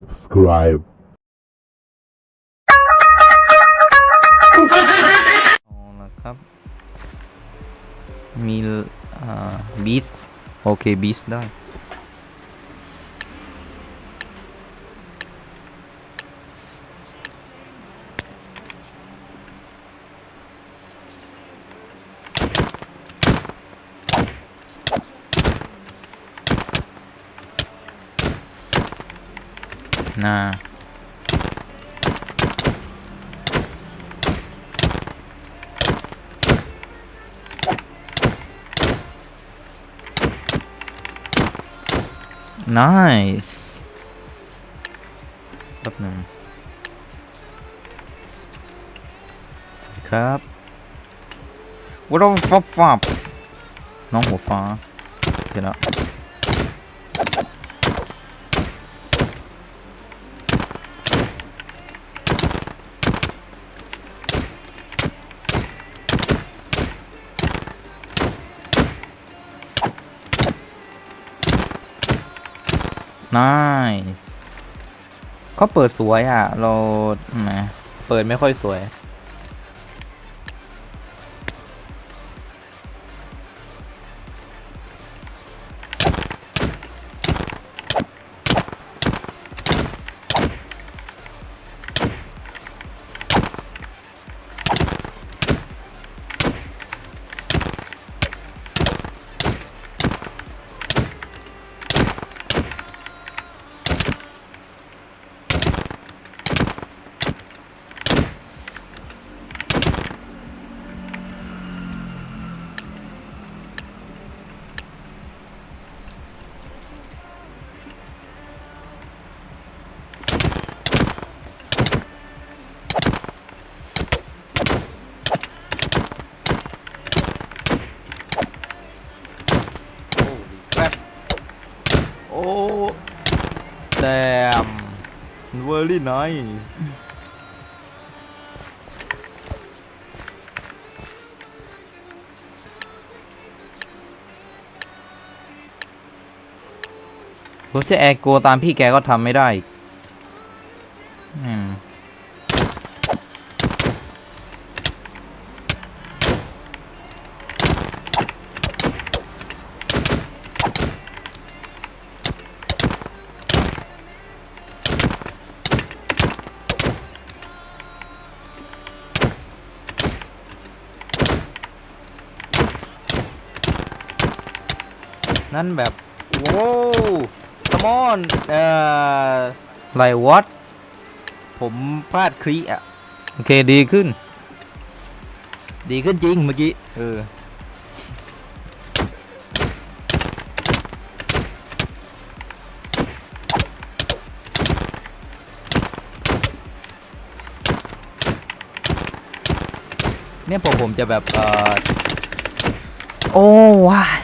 subscribe เอาละครับ มีอ่าบีสโอเคบีสได้ น่า nice แป๊บหนึ่งสวัสดีครับวัดฟับฟับน้องหัวฟ้าเดี๋ยวนะนายเขาเปิดสวยอะ เราแหมเปิดไม่ค่อยสวย damn very nice ผมจะแอร์โกตามพี่แกก็ทำไม่ได้อีก นั่นแบบโว้สมอนเอ่อไรวอตผมพลาดครีอะ โอเคดีขึ้น ดีขึ้นจริงเมื่อกี้ เออ เนี่ยผมผมจะแบบ เอ่อโอ้ว้าย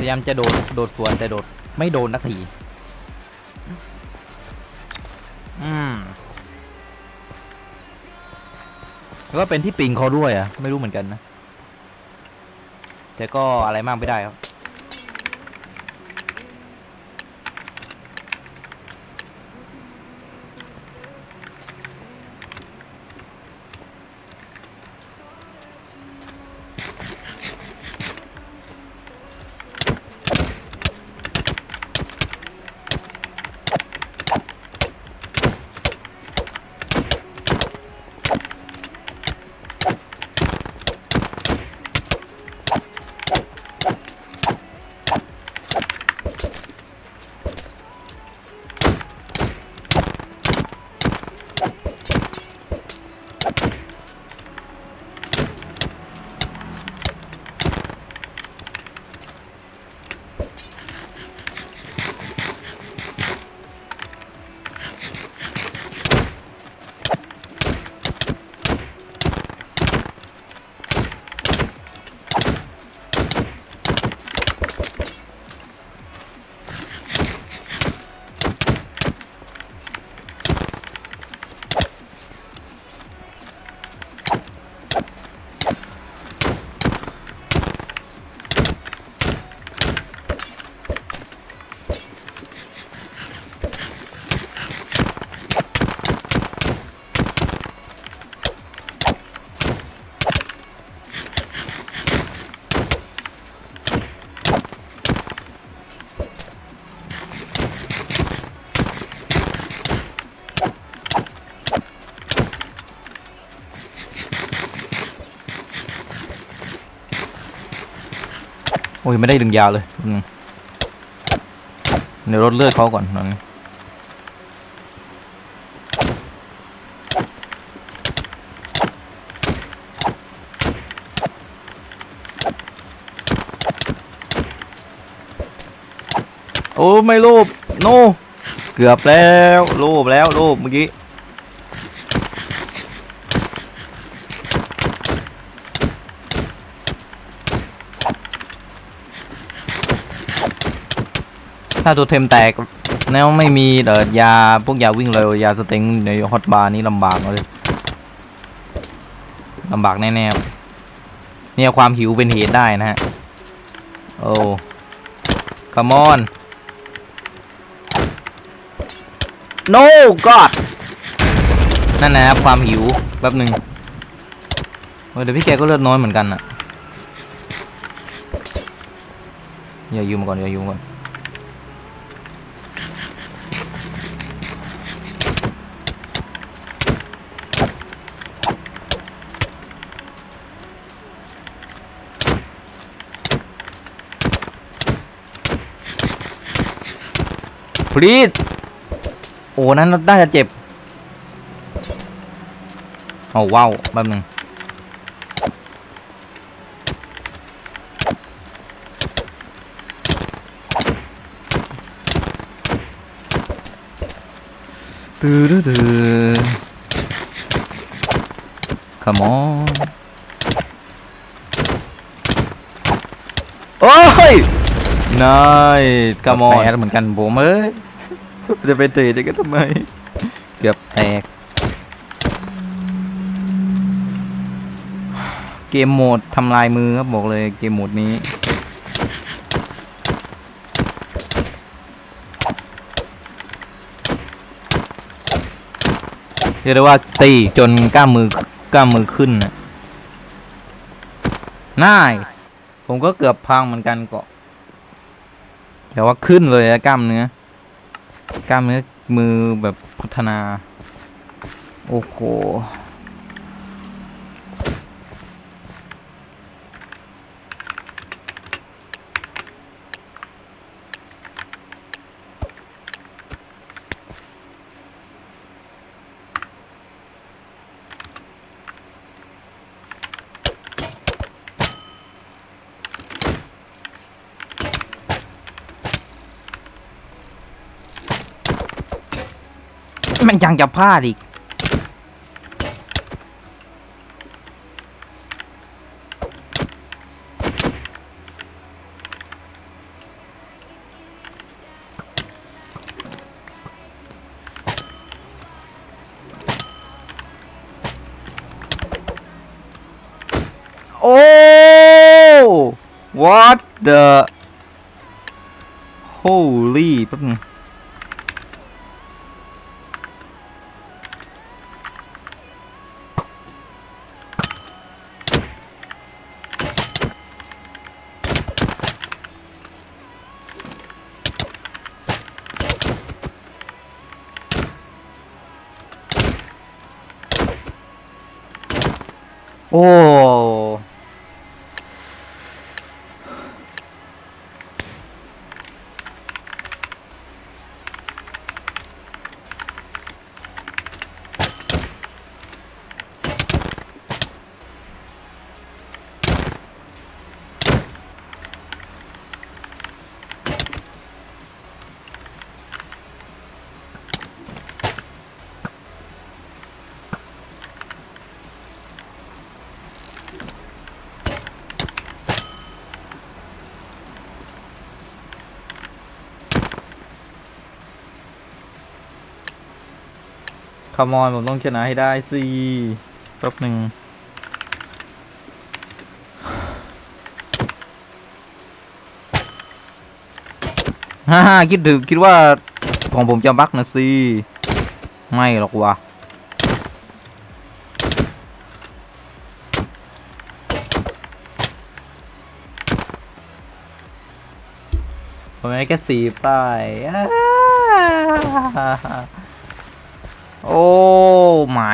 พยายามจะโดด โดดสวนแต่โดด ไม่โดนนักที อืมแล้วก็เป็นที่ปิงเขาด้วยอะ ไม่รู้เหมือนกันนะ แต่ก็อะไรมากไม่ได้ครับ อ้ยไม่ได้ดึงยาวเลยเดี๋ยวลดเลือดเขาก่อนตอนนี้โอ้ไม่รูปโนเกือบแล้วรูปแล้วรูปเมื่อกี้ ถ้าตัวเทมแตกแล้วไม่มีเอ่อยาพวกยาวิ่งเร็วยาสเต็งในฮอตบาร์นี้ลำบากเลยลำบากแน่ๆเนี่ยความหิวเป็นเหตุได้นะฮะโอ้คามอน no god นั่นนะครับความหิวแป๊บหนึ่งเออเดี๋ยวพี่แกก็เลือดน้อยเหมือนกันอะอย่ายืมก่อนอย่ายืมก่อน พลีดโอ้นั้นน่าจะเจ็บเอาว้าวแป๊บนึงตื้อตื้อ come on โอ้ยนายกระมอนเหมือนกันผมเอ้ย จะไปเตะได้กันทำไม เกือบแตก เกมโหมดทำลายมือครับบอกเลยเกมโหมดนี้ เรียกได้ว่าตีจนกล้ามมือกล้ามมือขึ้นนะน่ายผมก็เกือบพังเหมือนกันเกาะแต่ว่าขึ้นเลยอะกล้ามเนื้อ กล้ามเนื้อมือแบบพัฒนา โอ้โห มันยังจะพลาดอีก โอ้ what the holy แป๊บนึง โมอนผมต้องชนะให้ได้สิแป๊บหนึ่งฮ่าฮ่าคิดถึงคิดว่าของผมจะบักนะสิ ไม่หรอกวะผมให้แค่สี่ป้าย อ้าโอ้ไม่